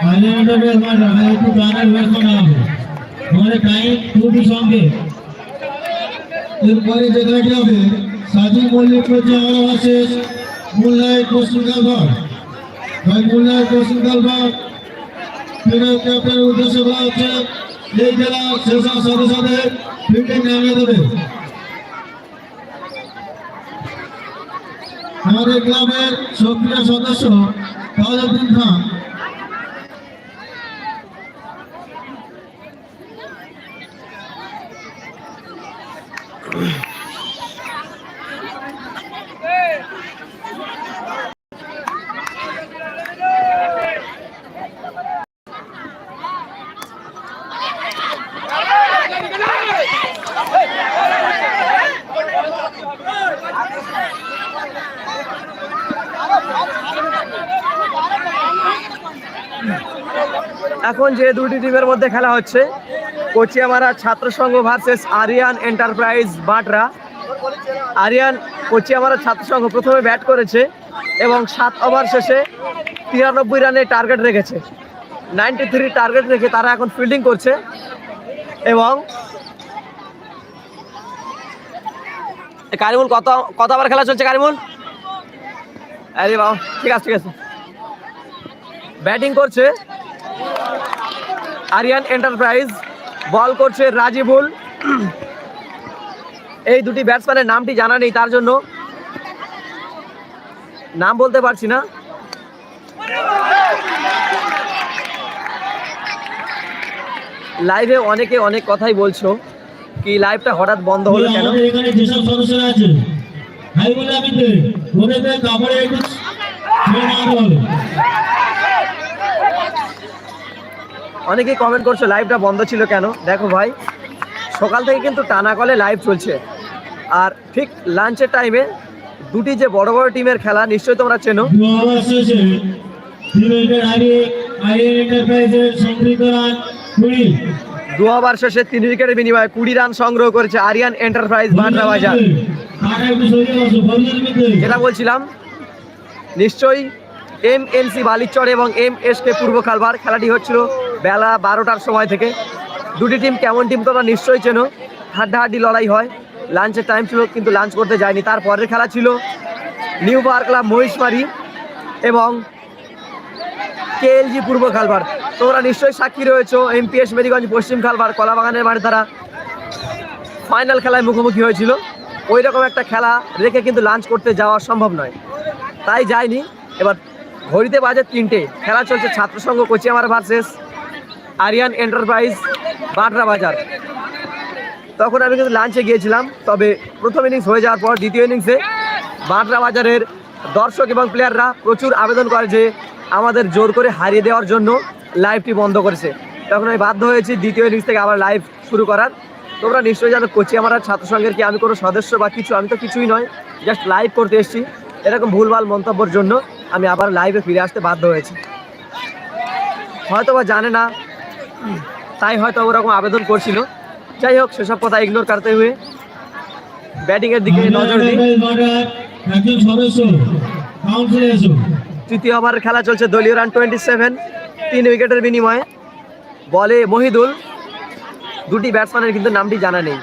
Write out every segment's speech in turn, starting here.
হাইল্যান্ডের বেশ মাঠ রাখা একটু গানের ব্যবস্থা নেওয়া হবে আমাদের টাইম খুবই সঙ্গে এরপরে যে খেলাটি হবে সাজি মল্লিক হচ্ছে আমরা ভার্সেস মুল্লাইট পশ্চিম কালভার ভাই মুল্লাইট পশ্চিম কালভার ফিরে ক্যাপ্টেনের উদ্দেশ্যে বলা হচ্ছে, এই খেলা শেষ হওয়ার সাথে সাথে ফিল্ডিং নামিয়ে দেবে। আমাদের ক্লাবের সক্রিয় সদস্য তাজউদ্দিন খান। এখন যে দুটি টিমের মধ্যে খেলা হচ্ছে, কোচিয়ামারা ছাত্র সংঘ ভার্সেস আরিয়ান এন্টারপ্রাইজ বাটরা। আরিয়ান কোচিয়ামারা ছাত্র সংঘ প্রথমে ব্যাট করেছে এবং সাত ওভার শেষে তিরানব্বই রানের টার্গেট রেখেছে। নাইনটি থ্রি টার্গেট রেখে তারা এখন ফিল্ডিং করছে এবং কারিমুল, কত কত ওভার খেলা চলছে কারিমুল? আরে বাবা, ঠিক আছে ঠিক আছে। ব্যাটিং করছে। আরিয়ান এন্টারপ্রাইজ, বল করছে রাজিবুল। এই দুটি ব্যাটসম্যানের নামটি জানা নেই তার জন্য। নাম বলতে পারছি না। লাইভে অনেকে অনেক কথাই বলছো, কি লাইভটা হঠাৎ বন্ধ হলো কেন? অনেকেই কমেন্ট করছ লাইভটা বন্ধ ছিল কেন? দেখো ভাই, সকাল থেকে কিন্তু টানা কলে লাইভ চলছে। আর ঠিক লাঞ্চের টাইমে দুটি যে বড় বড় টিমের খেলা, নিশ্চয়ই তোমরা চেনো। দু ওভার শেষে তিন উইকেটের বিনিময়ে কুড়ি রান সংগ্রহ করেছে আরিয়ান এন্টারপ্রাইজ ভান্ডা বাজার। যেটা বলছিলাম, নিশ্চয়ই এম এন সি বালিচর এবং এম এস কে পূর্ব খালবার খেলাটি হচ্ছিল বেলা বারোটার সময় থেকে। দুটি টিম কেমন টিম তোমরা নিশ্চয়ই চেনো। হাড্ডাহাড্ডি লড়াই হয়। লাঞ্চের টাইম ছিল, কিন্তু লাঞ্চ করতে যায়নি। তার তারপরের খেলা ছিল নিউ পাওয়ার ক্লাব মহিষমারি এবং কেএলজি পূর্ব খালবার। তোমরা নিশ্চয়ই সাক্ষী রয়েছো এমপিএস মেরিগঞ্জ পশ্চিম খালবার। কলাবাগানের মাঠে তারা ফাইনাল খেলায় মুখোমুখি হয়েছিল। ওই রকম একটা খেলা রেখে কিন্তু লাঞ্চ করতে যাওয়া সম্ভব নয়। তাই যায়নি। এবার ঘড়িতে বাজে তিনটে। খেলা চলছে ছাত্র সংঘ কোচিয়ামারা ভার্সেস আরিয়ান এন্টারপ্রাইজ বাটরা বাজার। তখন আমি কিন্তু লাঞ্চে গিয়েছিলাম, তবে প্রথম ইনিংস হয়ে যাওয়ার পর দ্বিতীয় ইনিংসে বাটরা বাজারের দর্শক এবং প্লেয়াররা প্রচুর আবেদন করে যে আমাদের জোর করে হারিয়ে দেওয়ার জন্য লাইভটি বন্ধ করেছে। তখন আমি বাধ্য হয়েছি দ্বিতীয় ইনিংস থেকে আবার লাইভ শুরু করার। তোমরা নিশ্চয়ই জানো, কোচিয়ামারা ছাত্র সংঘের কি আমি কোনো সদস্য বা কিছু, আমি তো কিছুই নয় জাস্ট লাইভ করতে এসেছি। এরকম ভুলভাল মন্তব্যের জন্য আমি আবার লাইভে ফিরে আসতে বাধ্য হয়েছি। হয়তো বা জানে না তাই হয়তো ওরকম আবেদন করছিল। যাই হোক, সেসব কথা ইগনোর করতে হুয়ে ব্যাটিংয়ের দিকে নজর দিই। তৃতীয় ওভারের খেলা চলছে দলীয় রান টোয়েন্টি সেভেন তিন উইকেটের বিনিময়ে। বলে মহিদুল, দুটি ব্যাটসম্যানের কিন্তু নামটি জানা নেই।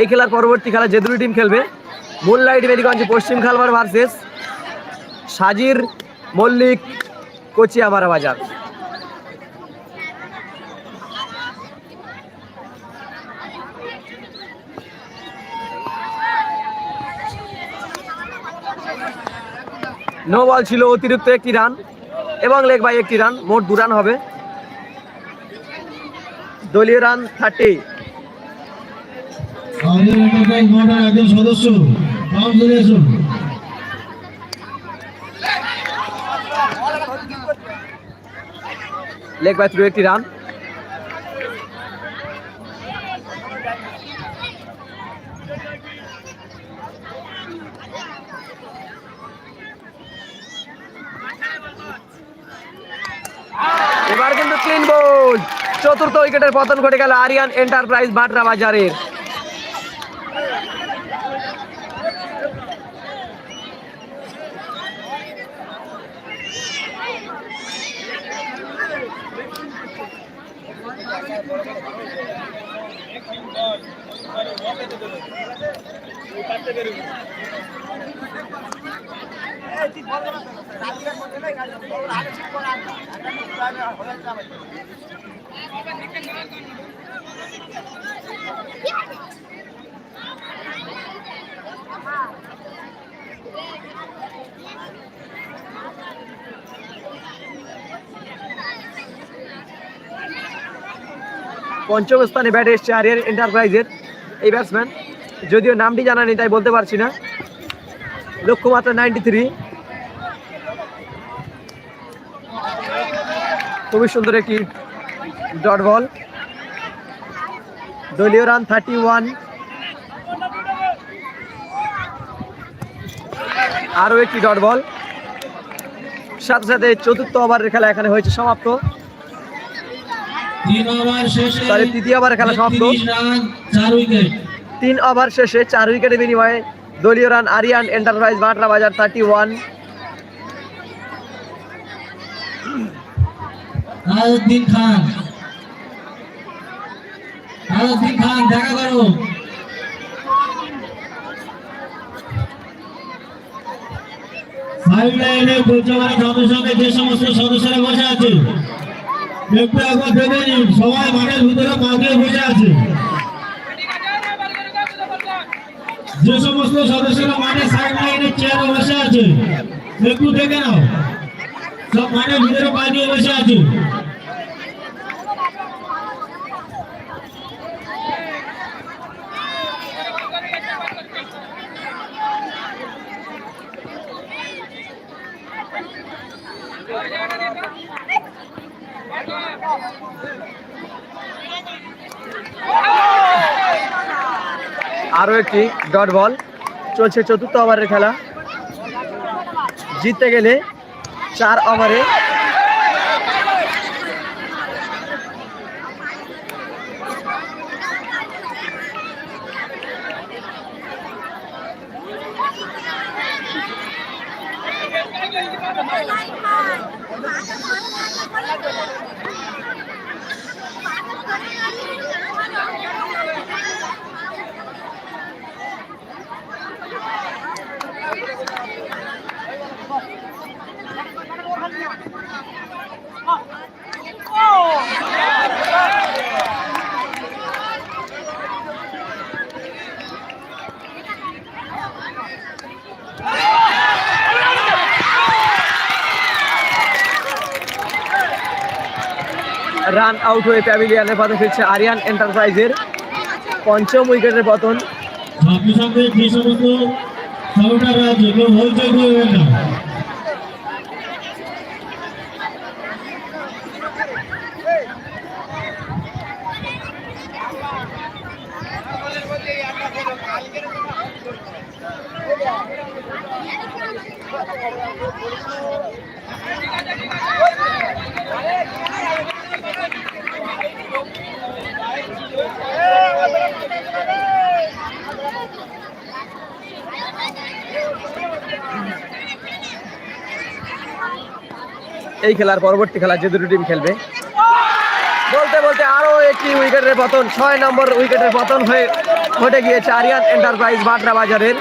এই খেলার পরবর্তী খেলা যে দুটি টিম খেলবে মুনলাইট মেরিগঞ্জ পশ্চিম খালবার ভার্সেস সাজির, মল্লিক কোচিয়ামারা বাজার। নো বল ছিল অতিরিক্ত একটি রান এবং লেগ বাই একটি রান মোট দু রান হবে। দলীয় রান থার্টি। সদস্য লেগ বাই থ্রু একটি রান। আর কিন্তু ক্লিন বোল চতুর্থ উইকেটের পতন ঘটে গেল আরিয়ান এন্টারপ্রাইজ বাটরা বাজারের। পঞ্চম স্থানে ব্যাটে এসছে আরিয়ান এন্টারপ্রাইজের এই ব্যাটসম্যান যদিও নামটি জানা নেই, তাই বলতে পারছি না। লক্ষ্যমাত্রা নাইনটি থ্রি খুবই সুন্দর একটি ডট বল। দলীয় রান থার্টি ওয়ান আরও একটি ডট বল। সাথে সাথে চতুর্থ ওভারের খেলা এখানে হয়েছে সমাপ্ত। তিন ওভার শেষে তৃতীয় ওভারের খেলা সমাপ্ত। 33 রান চার উইকেট। তিন ওভার শেষে চার উইকেটের বিনিময়ে দলীয় run Ariyan enterprise Batra Bazar thirty one Alauddin Khan. Alauddin Khan, দেখা করো। ফাইভ লাইনে বর্তমানে সঙ্গে সঙ্গে যে সমস্ত সদস্যরা বসে আছে, একটু একবার ভেবে নিন, সবাই মাঠের ভিতরে মাঠে বসে আছে। যে সমস্ত সদস্যরা মাঠে সাইড লাইনে চেয়ারে বসে আছে, একটু দেখে নাও। সব মাঠের ভিতরে পা দিয়ে বসে আছে। আরও একটি ডট বল। চলছে চতুর্থ ওভারের খেলা। জিততে গেলে চার ওভারে রান আউট হয়ে প্যাভিলিয়ানের পাতে ফিরছে আরিয়ান এন্টারপ্রাইজের পঞ্চম উইকেটের পতন। যে সমস্ত এই খেলার পরবর্তী খেলা যে দুটো টিম খেলবে। বলতে বলতে আরও একটি উইকেটের পতন, ছয় নম্বর উইকেটের পতন হয়ে ঘটে গিয়েছে আরিয়ান এন্টারপ্রাইজ বাটরা বাজারের।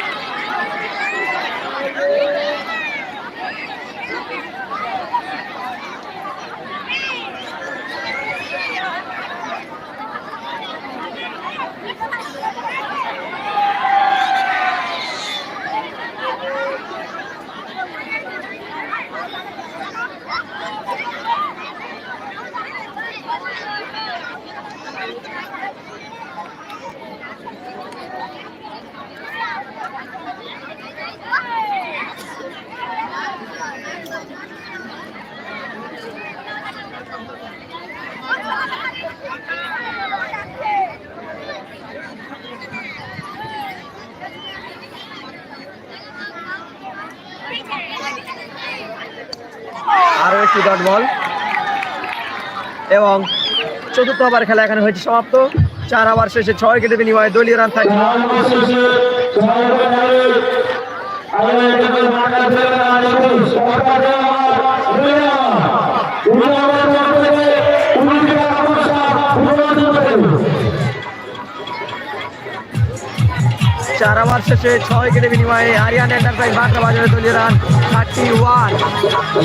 আরও একটি ডট বল এবং চতুর্থ ওভার খেলা এখানে হয়েছে, সমাপ্ত। চার ওভার শেষে ছয় উইকেটে বিনিময়ে দলীয় রান থাকে চার ওভার শেষে ছয় উইকেটের বিনিময়ে আরিয়ান এন্টারপ্রাইজ বাট্রা বাজারে দলীয় run thirty one.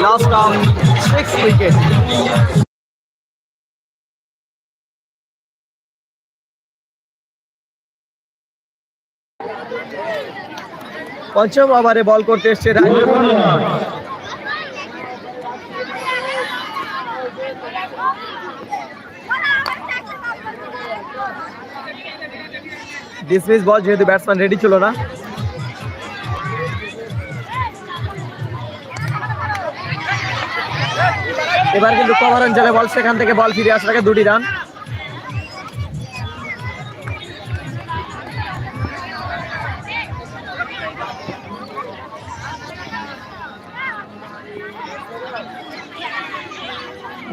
Lost of six wicket পঞ্চম ওভারে বল করতে এসছে রাজু ডিসমিস বল যেহেতু ব্যাটসম্যান রেডি ছিল না। এবার কিন্তু কভার অঞ্চলে বল সেখান থেকে বল ফিরে আগে দুটি রান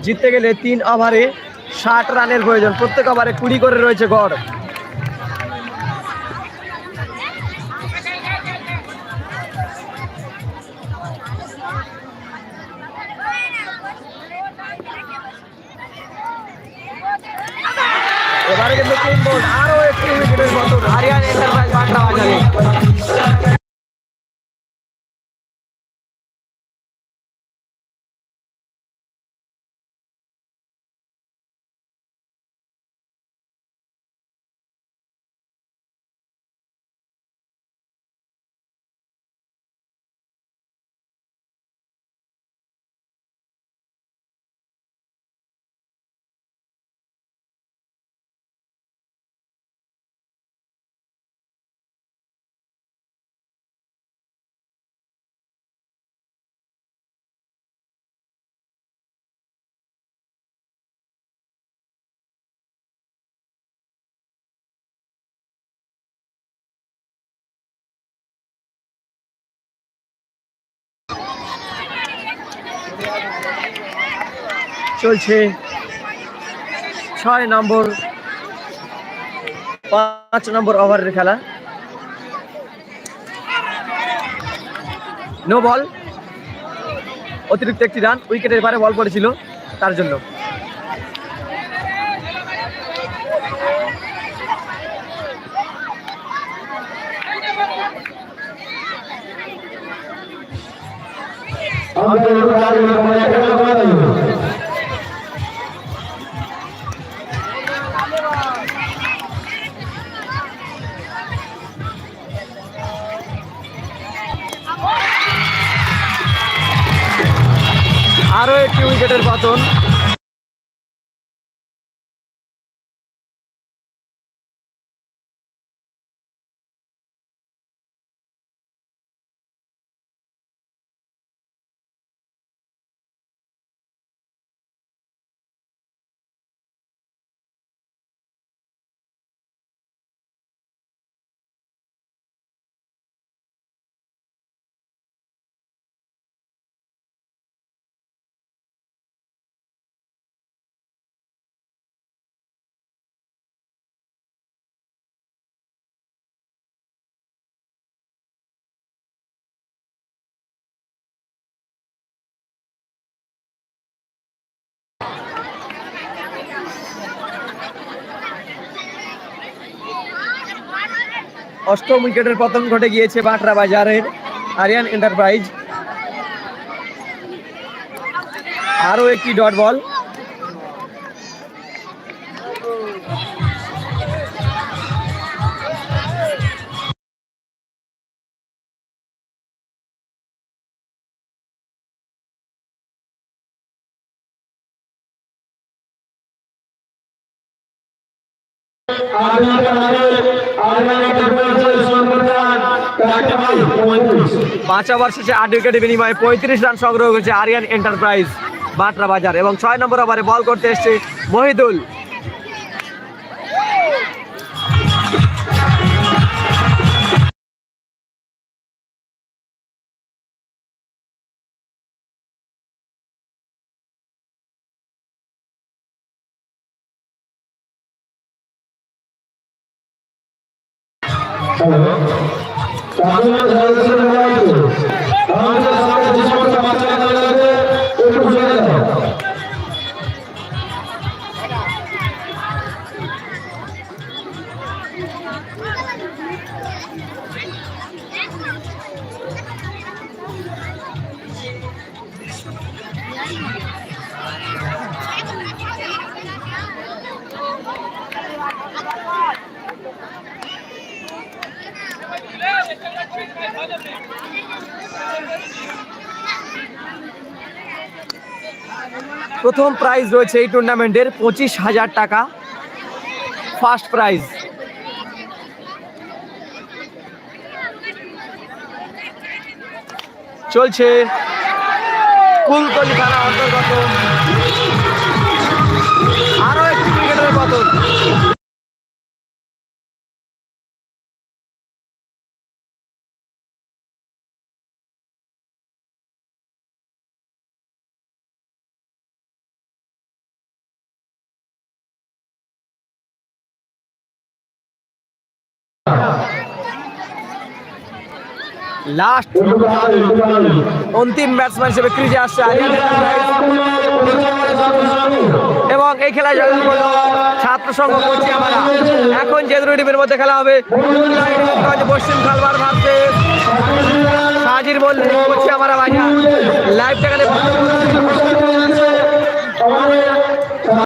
জিততে গেলে তিন ওভারে ষাট রানের প্রয়োজন। প্রত্যেক ওভারে কুড়ি করে রয়েছে গড়। এবারে কিন্তু তিন বল আরও একটি মতো। হারিয়ান এন্টারপ্রাইজ বাট্রা বাজারে। চলছে ছয় নম্বর, পাঁচ নম্বর ওভারের খেলা। নো বল অতিরিক্ত একটি রান উইকেটের পারে বল পড়েছিল তার জন্য। আরও একটি উইকেটের পতন। অষ্টম উইকেটের পতন ঘটে গিয়েছে বাটরা বাজারের আরিয়ান এন্টারপ্রাইজ। আরও একটি ডট বল। পাঁচ শেষে আট উইকেট বিনিময়ে পঁয়ত্রিশ রান সংগ্রহ করেছে আরিয়ান এন্টারপ্রাইজ বাটরা বাজার এবং ছয় নম্বর ওভারে বল করতে এসছে মহিদুল। প্রথম প্রাইজ রয়েছে এই টুর্নামেন্টের পঁচিশ হাজার টাকা। ফার্স্ট প্রাইজ চলছে। কুলতলি থানা অন্তর্গত। লাস্ট অন্তিম ব্যাটসম্যান হিসেবে ক্রিজে আসছে এবং এই খেলায় ছাত্র সংঘ করছি আমরা এখন যে দুটি টিমের মধ্যে খেলা হবে। পশ্চিম খালবার ভাবছে সাজির মল্লিক করছি আমরা লাইভ আমাদের